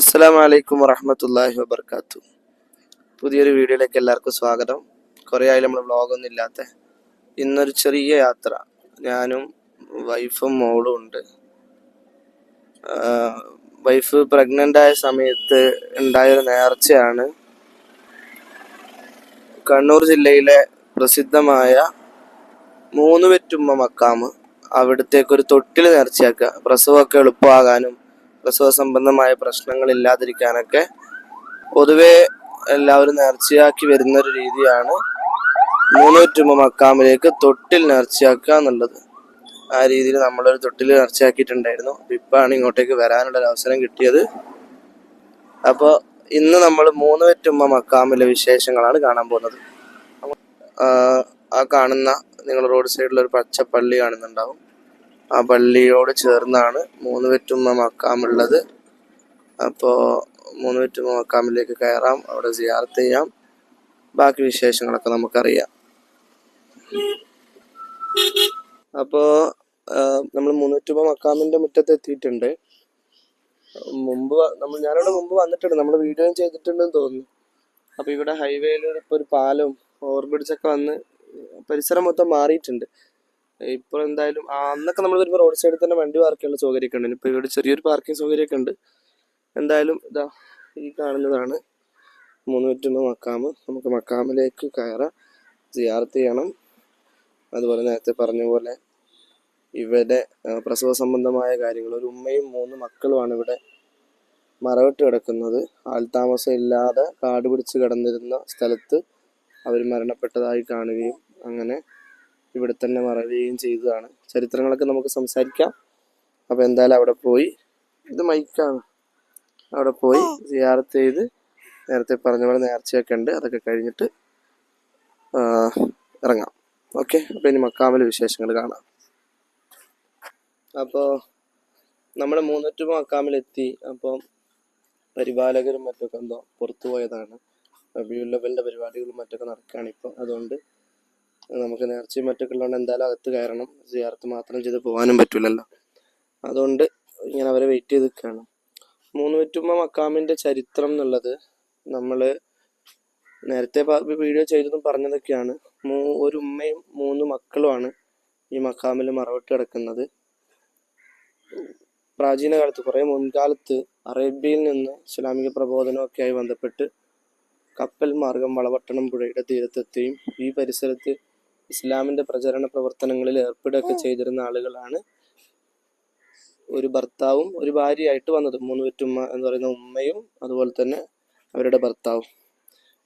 അസ്സലാമു അലൈക്കും വറഹമത്തല്ലാഹി വബർക്കാത്തു. പുതിയൊരു വീഡിയോയിലേക്ക് എല്ലാവർക്കും സ്വാഗതം. കുറേ ആയി നമ്മൾ വ്ളോഗൊന്നും ഇല്ലാത്ത ഇന്നൊരു ചെറിയ യാത്ര. ഞാനും വൈഫും മോളും ഉണ്ട്. വൈഫ് പ്രഗ്നന്റ് ആയ സമയത്ത് ഉണ്ടായൊരു നേർച്ചയാണ്. കണ്ണൂർ ജില്ലയിലെ പ്രസിദ്ധമായ മൂന്ന് വെറ്റുമ്മ മക്കാമ് അവിടത്തേക്കൊരു തൊട്ടിൽ നേർച്ചയാക്കുക. പ്രസവമൊക്കെ എളുപ്പമാകാനും പ്രസവ സംബന്ധമായ പ്രശ്നങ്ങൾ ഇല്ലാതിരിക്കാനൊക്കെ പൊതുവെ എല്ലാവരും നേർച്ചയാക്കി വരുന്ന ഒരു രീതിയാണ് മൂന്നൂറ്റുമ്പ മക്കാമിലേക്ക് തൊട്ടിൽ നേർച്ചയാക്കുക എന്നുള്ളത്. ആ രീതിയിൽ നമ്മളൊരു തൊട്ടിൽ നേർച്ചയാക്കിയിട്ടുണ്ടായിരുന്നു. അപ്പൊ ഇപ്പാണ് ഇങ്ങോട്ടേക്ക് വരാനുള്ള ഒരു അവസരം കിട്ടിയത്. അപ്പോൾ ഇന്ന് നമ്മൾ മൂന്ന് മക്കാമിലെ വിശേഷങ്ങളാണ് കാണാൻ പോകുന്നത്. ആ കാണുന്ന നിങ്ങൾ റോഡ് സൈഡിൽ ഒരു പച്ച പള്ളി കാണുന്നുണ്ടാവും. ആ പള്ളിയോട് ചേർന്നാണ് മൂന്ന് വെറ്റുമ്മ മക്കാമുള്ളത്. അപ്പോൾ മൂന്ന് വെറ്റുമ്മ മക്കാമിലേക്ക് കയറാം. അവിടെ സിയാർത്ത് ചെയ്യാം. ബാക്കി വിശേഷങ്ങളൊക്കെ നമുക്കറിയാം. അപ്പോൾ നമ്മൾ മൂന്ന് വെറ്റുമ്മ മക്കാമിന്റെ മുറ്റത്ത് എത്തിയിട്ടുണ്ട്. മുമ്പ് നമ്മൾ ഞാനിവിടെ മുമ്പ് വന്നിട്ടുണ്ട്. നമ്മൾ വീഡിയോയും ചെയ്തിട്ടുണ്ടെന്ന് തോന്നുന്നു. അപ്പോൾ ഇവിടെ ഹൈവേയിൽ ഇപ്പൊ ഒരു പാലവും ഓവർബ്രിഡ്ജൊക്കെ വന്ന് പരിസരം മൊത്തം മാറിയിട്ടുണ്ട്. ഇപ്പോൾ എന്തായാലും അന്നൊക്കെ നമ്മൾ വരുമ്പോൾ റോഡ് സൈഡിൽ തന്നെ വണ്ടി പാർക്ക് ചെയ്യാനുള്ള സൗകര്യമൊക്കെ ഉണ്ട്. ഇപ്പൊ ഇവിടെ ചെറിയൊരു പാർക്കിംഗ് സൗകര്യമൊക്കെ ഉണ്ട്. എന്തായാലും ഇതാ ഈ കാണുന്നതാണ്. മൂന്ന് ഒന്ന് മക്കാമ് നമുക്ക് മക്കാമിലേക്ക് കയറാം. സിയാർത്ത് ചെയ്യണം. അതുപോലെ നേരത്തെ പറഞ്ഞ പോലെ ഇവിടെ പ്രസവ സംബന്ധമായ കാര്യങ്ങൾ. ഒരു ഉമ്മയും മൂന്ന് മക്കളുമാണ് ഇവിടെ മറവിട്ട് കിടക്കുന്നത്. ആൾതാമസം ഇല്ലാതെ കാട് പിടിച്ച് കിടന്നിരുന്ന സ്ഥലത്ത് അവർ മരണപ്പെട്ടതായി കാണുകയും അങ്ങനെ ഇവിടെ തന്നെ മറയുകയും ചെയ്തതാണ്. ചരിത്രങ്ങളൊക്കെ നമുക്ക് സംസാരിക്കാം. അപ്പോൾ എന്തായാലും അവിടെ പോയി. ഇത് മൈക്കാണ്. അവിടെ പോയി സിയാറത്ത് ചെയ്ത് നേരത്തെ പറഞ്ഞ പോലെ നേർച്ചയൊക്കെ ഉണ്ട്. അതൊക്കെ കഴിഞ്ഞിട്ട് ഇറങ്ങാം. ഓക്കെ? അപ്പോൾ ഇനി മക്കാമിലെ വിശേഷങ്ങൾ കാണാം. അപ്പോൾ നമ്മുടെ മൂന്നറ്റു മക്കാമിലെത്തി. അപ്പം പരിപാലകരും മറ്റൊക്കെ എന്തോ പുറത്തു പോയതാണ്. റബിയുൽ ലെവലിന്റെ പരിപാടികളും മറ്റൊക്കെ നടക്കുകയാണ് ഇപ്പൊ. അതുകൊണ്ട് നമുക്ക് നേർച്ചയും മറ്റൊക്കെ ഉള്ളതുകൊണ്ട് എന്തായാലും അകത്ത് കയറണം. സിയാർത്ത് മാത്രം ചെയ്ത് പോകാനും പറ്റില്ലല്ലോ അതുകൊണ്ട് ഇങ്ങനെ അവരെ വെയിറ്റ് ചെയ്ത് നിൽക്കുകയാണ് മൂന്ന് വെറ്റുമ്മ മക്കാമിന്റെ ചരിത്രം എന്നുള്ളത് നമ്മൾ നേരത്തെ വീഡിയോ ചെയ്തതും പറഞ്ഞതൊക്കെയാണ്. മൂ ഒരു ഉമ്മയും മൂന്ന് മക്കളുമാണ് ഈ മക്കാമിൽ മറവിട്ട് കിടക്കുന്നത്. പ്രാചീന കാലത്ത് കുറേ മുൻകാലത്ത് അറേബ്യയിൽ നിന്ന് ഇസ്ലാമിക പ്രബോധനമൊക്കെയായി ബന്ധപ്പെട്ട് കപ്പൽ മാർഗം വളപട്ടണം പുഴയുടെ തീരത്തെത്തുകയും ഈ പരിസരത്ത് ഇസ്ലാമിന്റെ പ്രചരണ പ്രവർത്തനങ്ങളിൽ ഏർപ്പെടുകയൊക്കെ ചെയ്തിരുന്ന ആളുകളാണ് ഒരു ഭർത്താവും ഒരു ഭാര്യയായിട്ട് വന്നത്. മൂന്ന് പെറ്റുമ്മ എന്ന് പറയുന്ന ഉമ്മയും അതുപോലെ തന്നെ അവരുടെ ഭർത്താവും.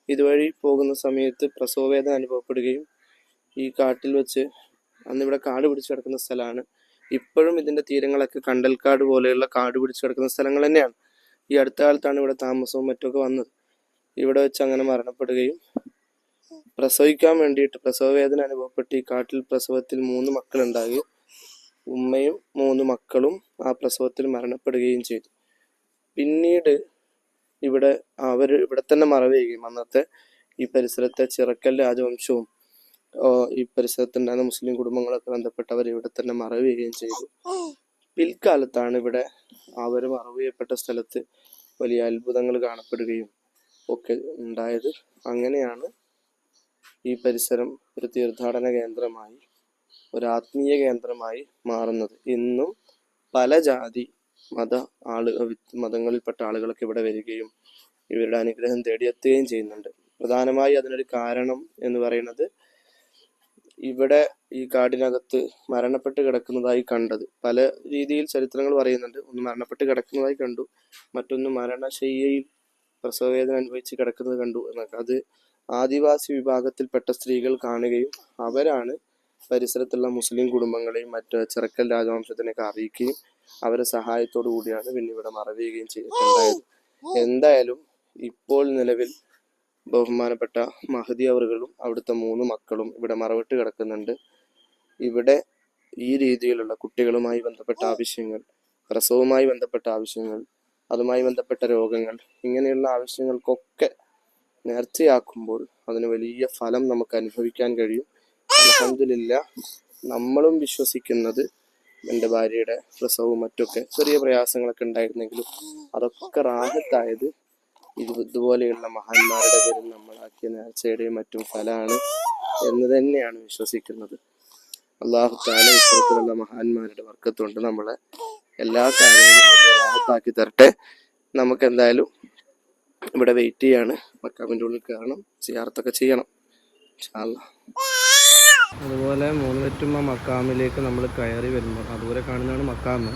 ഇതുവഴി പോകുന്ന സമയത്ത് പ്രസവവേദന അനുഭവപ്പെടുകയും ഈ കാട്ടിൽ വെച്ച് അന്ന് ഇവിടെ കാട് പിടിച്ചു കിടക്കുന്ന സ്ഥലമാണ്. ഇപ്പോഴും ഇതിന്റെ തീരങ്ങളൊക്കെ കണ്ടൽക്കാട് പോലെയുള്ള കാട് പിടിച്ചു കിടക്കുന്ന സ്ഥലങ്ങൾ തന്നെയാണ്. ഈ അടുത്ത കാലത്താണ് ഇവിടെ താമസവും മറ്റൊക്കെ വന്നത്. ഇവിടെ വെച്ച് അങ്ങനെ മരണപ്പെടുകയും പ്രസവിക്കാൻ വേണ്ടിയിട്ട് പ്രസവ വേദന അനുഭവപ്പെട്ട് ഈ കാട്ടിൽ പ്രസവത്തിൽ മൂന്ന് മക്കളുണ്ടായി. ഉമ്മയും മൂന്ന് മക്കളും ആ പ്രസവത്തിൽ മരണപ്പെടുകയും ചെയ്തു. പിന്നീട് ഇവിടെ അവർ ഇവിടെ തന്നെ മറവുകയും അന്നത്തെ ഈ പരിസരത്തെ ചിറക്കൽ രാജവംശവും ഈ പരിസരത്തുണ്ടായിരുന്ന മുസ്ലിം കുടുംബങ്ങളൊക്കെ ബന്ധപ്പെട്ടവർ ഇവിടെ തന്നെ മറവുകയും ചെയ്തു. പിൽക്കാലത്താണ് ഇവിടെ അവർ മറവ് ചെയ്യപ്പെട്ട സ്ഥലത്ത് വലിയ അത്ഭുതങ്ങൾ കാണപ്പെടുകയും ഒക്കെ ഉണ്ടായത്. അങ്ങനെയാണ് ഈ പരിസരം ഒരു തീർത്ഥാടന കേന്ദ്രമായി ഒരു ആത്മീയ കേന്ദ്രമായി മാറുന്നത്. ഇന്നും പല ജാതി മത ആൾ വി- മതങ്ങളിൽപ്പെട്ട ആളുകളൊക്കെ ഇവിടെ വരികയും ഇവരുടെ അനുഗ്രഹം തേടിയെത്തുകയും ചെയ്യുന്നുണ്ട്. പ്രധാനമായി അതിനൊരു കാരണം എന്ന് പറയുന്നത് ഇവിടെ ഈ കാടിനകത്ത് മരണപ്പെട്ട് കിടക്കുന്നതായി കണ്ടത്. പല രീതിയിൽ ചരിത്രങ്ങൾ പറയുന്നുണ്ട്. ഒന്ന് മരണപ്പെട്ട് കിടക്കുന്നതായി കണ്ടു. മറ്റൊന്ന് മരണശയ്യയിൽ പ്രസവവേദന അനുഭവിച്ച് കിടക്കുന്നത് കണ്ടു എന്നൊക്കെ. അത് ആദിവാസി വിഭാഗത്തിൽപ്പെട്ട സ്ത്രീകൾ കാണുകയും അവരാണ് പരിസരത്തുള്ള മുസ്ലിം കുടുംബങ്ങളെയും മറ്റ് ചെറുക്കൽ രാജവംശത്തിനെയൊക്കെ അറിയിക്കുകയും അവരെ സഹായത്തോടു കൂടിയാണ് പിന്നെ ഇവിടെ മറവുകയും ചെയ്തിട്ടുണ്ടായത് എന്തായാലും ഇപ്പോൾ നിലവിൽ ബഹുമാനപ്പെട്ട മഹദി അവറുകളും അവിടുത്തെ മൂന്ന് മക്കളും ഇവിടെ മറവിട്ട് കിടക്കുന്നുണ്ട്. ഇവിടെ ഈ രീതിയിലുള്ള കുട്ടികളുമായി ബന്ധപ്പെട്ട ആവശ്യങ്ങൾ പ്രസവവുമായി ബന്ധപ്പെട്ട ആവശ്യങ്ങൾ അതുമായി ബന്ധപ്പെട്ട രോഗങ്ങൾ ഇങ്ങനെയുള്ള ആവശ്യങ്ങൾക്കൊക്കെ നേർച്ചയാക്കുമ്പോൾ അതിന് വലിയ ഫലം നമുക്ക് അനുഭവിക്കാൻ കഴിയും. അലഹമില്ല നമ്മളും വിശ്വസിക്കുന്നത് എന്റെ ഭാര്യയുടെ പ്രസവവും മറ്റൊക്കെ ചെറിയ പ്രയാസങ്ങളൊക്കെ ഉണ്ടായിരുന്നെങ്കിലും അതൊക്കെ റാഹത്തായത് ഇത് ഇതുപോലെയുള്ള മഹാന്മാരുടെ പേരിൽ നമ്മളാക്കിയ നേർച്ചയുടെയും മറ്റും ഫലമാണ് എന്ന് തന്നെയാണ് വിശ്വസിക്കുന്നത്. അള്ളാഹു താല ഇത്തരത്തിലുള്ള മഹാന്മാരുടെ വർക്കത്തുകൊണ്ട് നമ്മളെ എല്ലാ കാര്യങ്ങളും റാഹത്താക്കി തരട്ടെ. നമുക്ക് എന്തായാലും ഇവിടെ വെയിറ്റ് ചെയ്യാണ്. മക്കാമിന്റെ ഉള്ളിൽ കയറണം ചെയ്യാറത്തൊക്കെ ചെയ്യണം. അതുപോലെ മൂന്ന് പറ്റുമ്പോൾ മക്കാമിലേക്ക് നമ്മൾ കയറി വരുമ്പോൾ അതുപോലെ കാണുന്നതാണ് മക്കാമ്.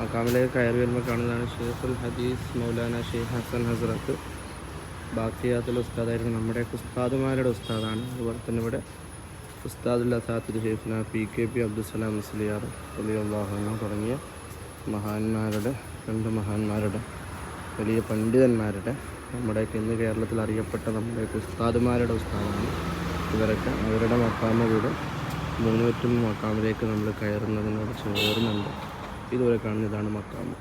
മക്കാമിലേക്ക് കയറി വരുമ്പോൾ കാണുന്നതാണ് ഷെയ്ഖുൽ ഹദീസ് മൗലാന ഷെയ്ഖ് ഹസൻ ഹസ്രത്ത്. ബാക്കിയാത്തിൽ ഉസ്താദായിരുന്നു നമ്മുടെ ഉസ്താദുമാരുടെ ഉസ്താദാണ്. അതുപോലെ തന്നെ ഇവിടെ ഉസ്താദുൽ അസാത്തിദ് ഷെയ്ഖുന P K P Abdussalam Musliyar അള്ളാഹുന തുടങ്ങിയ മഹാന്മാരുടെ രണ്ട് മഹാന്മാരുടെ വലിയ പണ്ഡിതന്മാരുടെ നമ്മുടെയൊക്കെ ഇന്ന് കേരളത്തിൽ അറിയപ്പെട്ട നമ്മുടെ ഉസ്താദുമാരുടെ ഉസ്താദാണ്. ഇവരൊക്കെ അവരുടെ മക്കാമ കൂടെ മൂന്നൂറ്റും മക്കാമിലേക്ക് നമ്മൾ കയറുന്നതിനോട് ചേർന്നുണ്ട്. ഇതുവരെ കാണുന്ന ഇതാണ് മക്കാമ്.